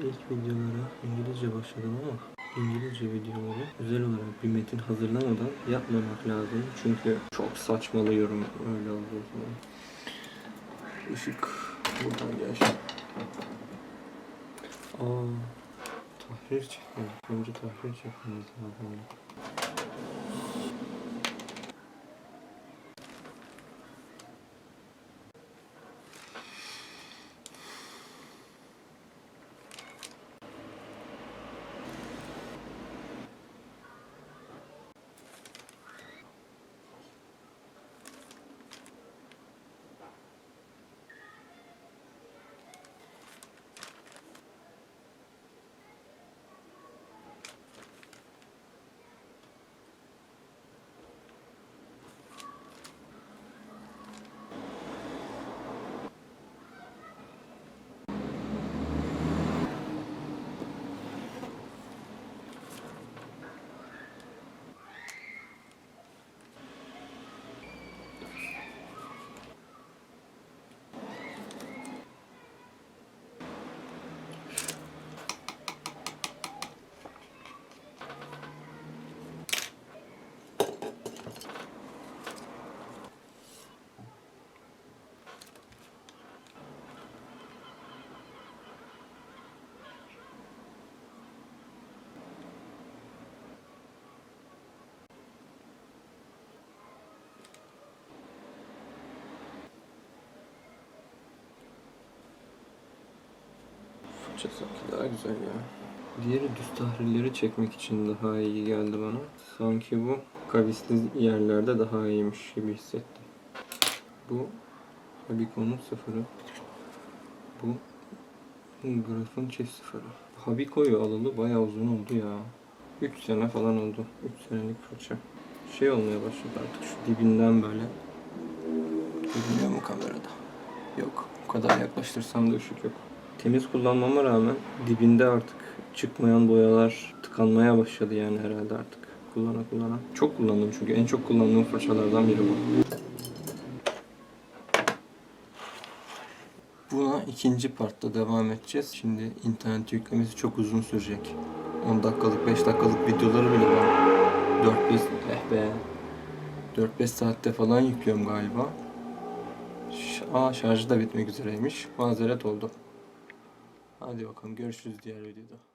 ilk videolara İngilizce başladım ama İngilizce videoları özel olarak bir metin hazırlamadan yapmamak lazım. Çünkü çok saçmalıyorum öyle olduğu zaman. Işık buradan gel. Aa, tahrir çekmem. Önce tahrir çekmemiz lazım. Sanki daha güzel ya. Diğeri düz tahrilleri çekmek için daha iyi geldi bana. Sanki bu kavisli yerlerde daha iyiymiş gibi hissettim. Bu Habiko'nun sıfırı. Bu Graf'ın çift sıfırı. Habiko'yu alalı bayağı uzun oldu ya. 3 sene falan oldu. 3 senelik fırça. Şey olmaya başladı artık şu dibinden böyle. Görünüyor mu kamerada? Yok. O kadar yaklaştırsam da ışık yok. Temiz kullanmama rağmen dibinde artık çıkmayan boyalar tıkanmaya başladı yani herhalde artık. Kullana kullana. Çok kullandım çünkü en çok kullandığım fırçalardan biri bu. Buna ikinci partta devam edeceğiz. Şimdi internet yüklemesi çok uzun sürecek. 10 dakikalık, 5 dakikalık videoları bile ben 4-5 eh be 4-5 saatte falan yüklüyorum galiba. Aa şarjı da bitmek üzereymiş. Mazeret oldu. Hadi bakalım görüşürüz diğer videoda.